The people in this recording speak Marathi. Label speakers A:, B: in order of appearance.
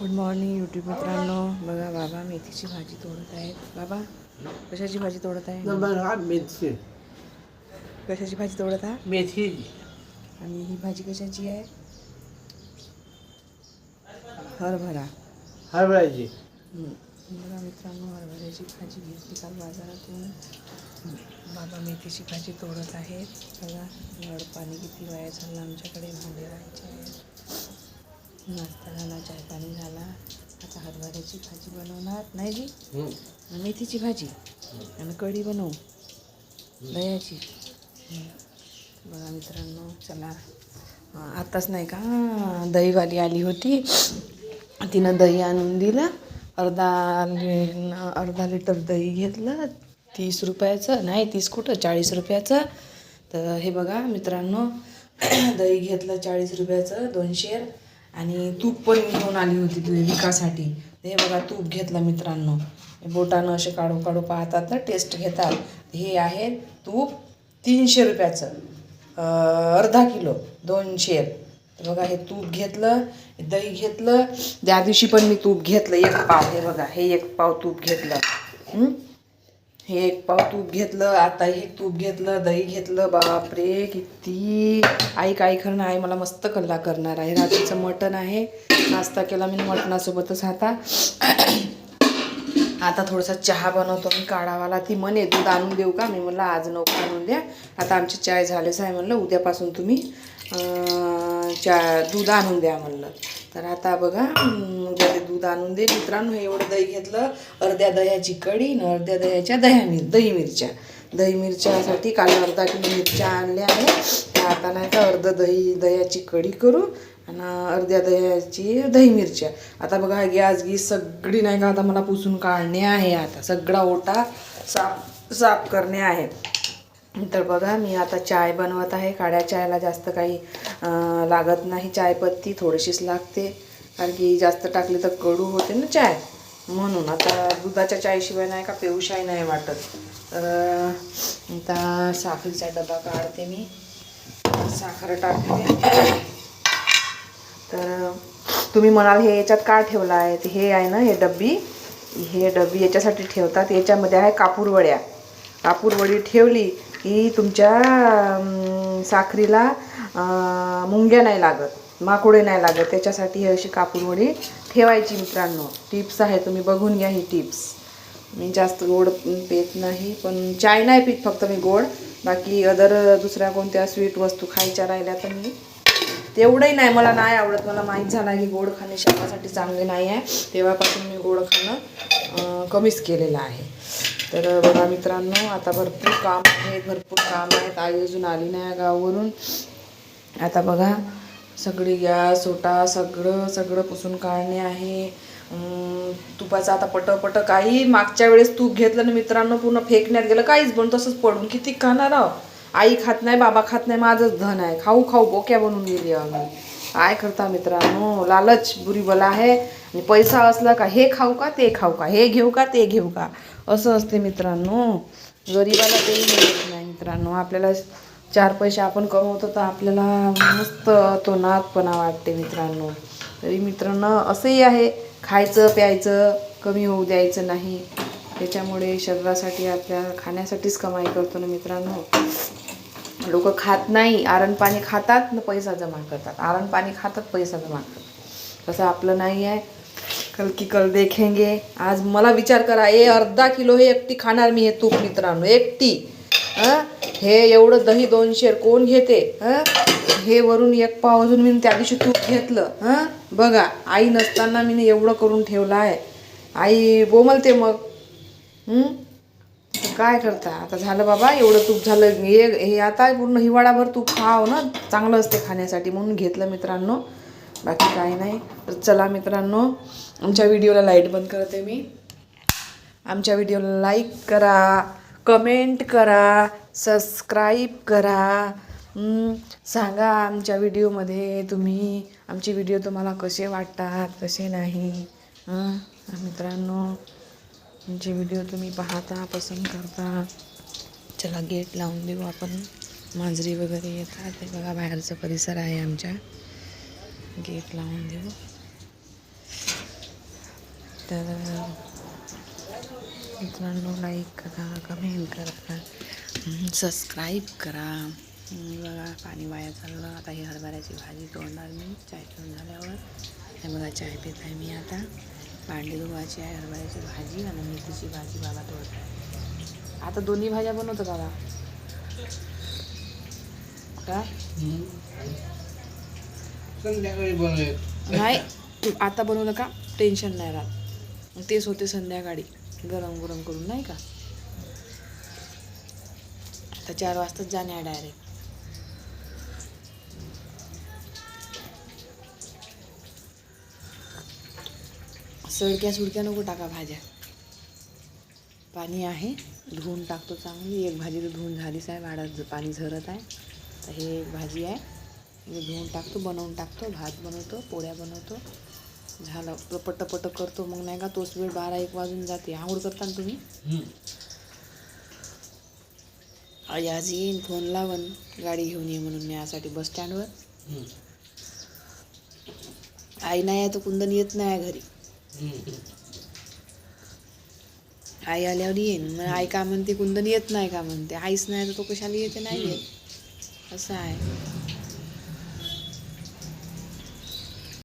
A: गुड मॉर्निंग यूट्यूब मित्रांनो. बघा बाबा मेथीची भाजी तोडत आहेत. बाबा कशाची भाजी तोडत आहे?
B: मेथी
A: कशाची भाजी तोडत आहे?
B: मेथी.
A: आणि ही भाजी कशाची आहे? हरभरा.
B: हरभऱ्याची.
A: हम्म. बघा मित्रांनो हरभऱ्याची भाजी घेतली काल बाजारातून. बाबा मेथीची भाजी तोडत आहेत. बघा नळ पाणी किती वाया चाललं आमच्याकडे भांडे राहायचे आहेत. नाश्ता झाला चाय पाणी झाला. आता हरभऱ्याची भाजी बनवणार. नाही जी? आणि मेथीची भाजी. आणि कढी बनवू. दह्याची. बघा मित्रांनो चला. अं, आताच नाही का दहीवाली आली होती. तिनं दही आणून दिलं. अर्धा लि अर्धा लिटर दही घेतलं. तीस रुपयाचं नाही तीस कुठं? चाळीस रुपयाचं. तर हे बघा मित्रांनो दही घेतलं चाळीस रुपयाचं दोनशे. आणि तूप पण घेऊन आली होती ती विकासाठी. हे बघा तूप घेतलं मित्रांनो. बोटानं असे काढू काढू पाहतात ना टेस्ट घेतात. हे आहे तूप तीनशे रुपयाचं. अर्धा किलो दोनशे. बघा हे तूप घेतलं दही घेतलं. त्या दिवशी पण मी तूप घेतलं एक पाव. हे बघा हे एक पाव तूप घेतलं. हे एक पाव तूप घेतलं आता हे तूप घेतलं दही घेतलं बापरे किती आई काय करणार? आई मला मस्त कल्ला करणार आहे. रात्रीचं मटण आहे. नाश्ता केला मी मटणासोबतच आता. आता थोडासा चहा बनवतो मी काढावाला. ती म्हणे दूध आणून देऊ का? मी म्हणलं आज नको आणून द्या. आता आमची चाय झालेच आहे म्हणलं उद्यापासून तुम्ही चा दूध आणून द्या म्हणलं. तर आता बघा उद्या ते दूध आणून दे. मित्रांनो हे एवढं दही घेतलं. अर्ध्या दह्याची कढी न अर्ध्या दह्याच्या दह्या मिर दही मिरच्या. दही मिरच्यासाठी काल अर्धा किलो मिरच्या आणल्या आहे त्या आता नाही का अर्ध दही दह्याची कढी करू आणि अर्ध्या दह्याची दही मिरच्या. आता बघा गॅस गीस सगळी नाही का आता मला पुसून काढणे आहे. आता सगळा ओटा साफ साफ करणे आहे. तर बघा मी आता चाय बनवत आहे. काळ्या चायला जास्त काही लागत नाही चायपत्ती थोडीशीच लागते. कारण की जास्त टाकली तर कडू होते ना चाय. म्हणून आता दुधाच्या चायशिवाय नाही का पेऊशाही नाही वाटत. तर आता साखरीचा डबा काढते मी. साखर टाकते. तर तुम्ही म्हणाल हे याच्यात का ठेवलं आहे हे आहे ना हे डब्बी. हे डब्बी याच्यासाठी ठेवतात. याच्यामध्ये आहे कापूरवड्या कापूरवडी ठेवली की तुमच्या साखरीला मुंग्या नाही लागत माकुडे नाही लागत. त्याच्यासाठी हे अशी कापून वडी ठेवायची मित्रांनो. टिप्स आहे तुम्ही बघून घ्या ही टिप्स. मी जास्त गोड पित नाही पण चाय नाही पित फक्त मी गोड. बाकी अदर दुसऱ्या कोणत्या स्वीट वस्तू खायच्या राहिल्या तर मी तेवढंही नाही. मला नाही आवडत मला माहीत झालं की गोड खाणे शरीरासाठी चांगले नाही आहे. तेव्हापासून मी गोड खाणं कमीच केलेलं आहे. तर बघा मित्रांनो आता भरपूर काम आहे भरपूर काम आहेत. आई अजून आली नाही आहे गावावरून. आता बघा सगळी गॅस ओटा सगळं सगळं पुसून काढणे आहे. तुपाचं आता पटपट काही मागच्या वेळेस तूप घेतलं ना मित्रांनो पूर्ण फेकण्यात गेलं. काहीच पण तसंच पडून. किती खाणार आहो? आई खात नाही बाबा खात नाही माझंच धन आहे. खाऊ खाऊ बोक्या बनून गेली आम्ही. काय करता मित्रांनो? लालच बुरी बला आहे. पैसा असला का हे खाऊ का ते खाऊ का हे घेऊ का ते घेऊ का? असं असते मित्रांनो. गरीबाला तेही मिळत नाही मित्रांनो. आपल्याला चार पैसे आपण कमवतो तर आपल्याला मस्त तो नादपणा वाटते मित्रांनो. तरी मित्रांनो असंही आहे. खायचं प्यायचं कमी होऊ द्यायचं नाही. त्याच्यामुळे शरीरासाठी आपल्या खाण्यासाठीच कमाई करतो ना मित्रांनो. लोक खात नाही. आरण पाणी खातात न पैसा जमा करतात. आरण पाणी खातात पैसा जमा करतात. तसं आपलं नाही आहे. कल की कल देखेंगे। आज मला विचार करा हे अर्धा किलो हे एकटी खाणार मी हे तूप मित्रांनो एकटी. हां हे एवढं दही दोनशे कोण घेते? हं? हे वरून एक पाव अजून मी त्या दिवशी तूप घेतलं. हां बघा आई नसताना मी एवढं करून ठेवलं आहे. आई बोमलते मग. काय करता? आता झालं बाबा एवढं तूप झालं. हे हे आता पूर्ण हिवाळाभर तूप खाव ना चांगलं असते खाण्यासाठी म्हणून घेतलं मित्रांनो. बाकी काही नाही. तर चला मित्रांनो आमच्या व्हिडिओला लाइट बंद करते मी. आमच्या व्हिडिओला लाईक करा कमेंट करा सबस्क्राईब करा. सांगा आमच्या व्हिडिओमध्ये तुम्ही आमचे व्हिडिओ तुम्हाला कसे वाटतात कसे नाही. मित्रांनो आमचे व्हिडिओ तुम्ही पाहता पसंत करता. चला गेट लावून देऊ आपण. मांजरी वगैरे येतात. ते बघा बाहेरचा परिसर आहे आमच्या. गेट लावून देऊ. तर मित्रांनो लाईक करा कमेंट करा सबस्क्राईब करा. बघा पाणी वाया चाललं. आता ही हरभऱ्याची भाजी तोडणार मी. चाय पिऊन झाल्यावर. हे बघा चाय पित आहे मी आता. भांडी धुवायची आहे हरभऱ्याची भाजी आणि मेथीची भाजी बाबा तोडत आहे आता दोन्ही भाज्या बनवतो बाबा का?
B: संध्याकाळी
A: नाही तू आता बनवलं का? टेन्शन नाही राहत. मग तेच होते संध्याकाळी गरम गरम करून नाही का? आता चार वाजताच जाणे डायरेक्ट सडक्या सुडक्या नको टाका भाज्या. पाणी आहे धुवून टाकतो चांगली. एक भाजी तर धुवून झालीच आहे वाड्यात पाणी झरत आहे. तर हे एक भाजी आहे. मी धुवून टाकतो बनवून टाकतो भात बनवतो पोळ्या बनवतो. झालं. आपलं पटपट करतो. मग नाही का तोच वेळ बारा एक वाजून जाते. आंघोळ करता ना तुम्ही? आई आज येईन फोन लावन. गाडी घेऊन ये म्हणून मी यासाठी बस स्टँडवर आई नाही आहे तर कुंदन येत नाही आहे घरी. आई आल्यावर येईन. मग आई का म्हणते कुंदन येत नाही का? म्हणते. आईच नाही तर तो कशाला येते? नाही येत. असं आहे.